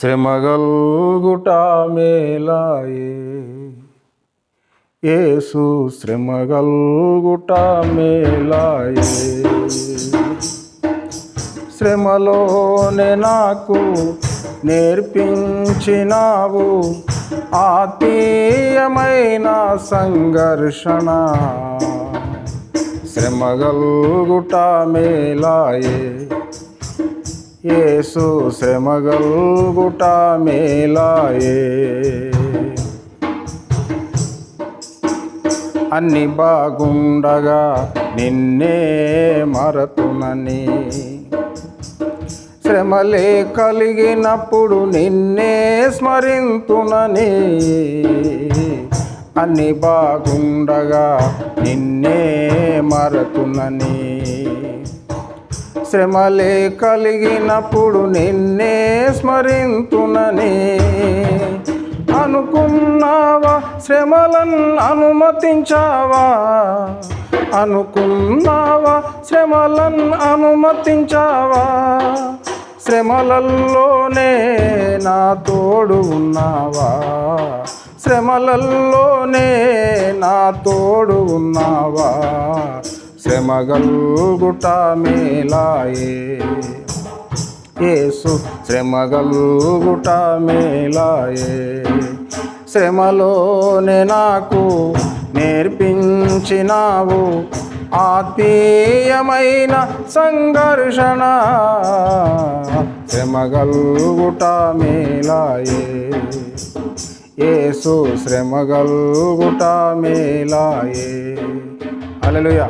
శ్రమగల్గుట మేలాయే. యేసు శ్రమగల్గుట మేలాయే. శ్రమలోనే నాకు నేర్పించినావు ఆత్మీయమైన సంఘర్షణ. శ్రమగల్గుట మేలాయే. యేసు శ్రమగల్గుట మేలాయే. అన్ని బాగుండగా నిన్నే మరతునని శ్రమలే కలిగినప్పుడు నిన్నే స్మరింతునని. అన్ని బాగుండగా నిన్నే మరతునని శ్రమలే కలిగినప్పుడు నిన్నే స్మరింతునని. అనుకున్నావా శ్రమలను అనుమతించావా? అనుకున్నావా శ్రమలను అనుమతించావా? శ్రమలల్లోనే నా తోడు ఉన్నావా? శ్రమలల్లోనే నా తోడు ఉన్నావా? శ్రమగల్గుట మేలాయే యేసు శ్రమగల్గుట మేలాయే శ్రమలోనే నాకు నేర్పించినావు ఆత్మీయమైన సంఘర్షణ. శ్రమగల్గుట మేలాయే ఏసు శ్రమగల్గుట మేలాయే అలలుయా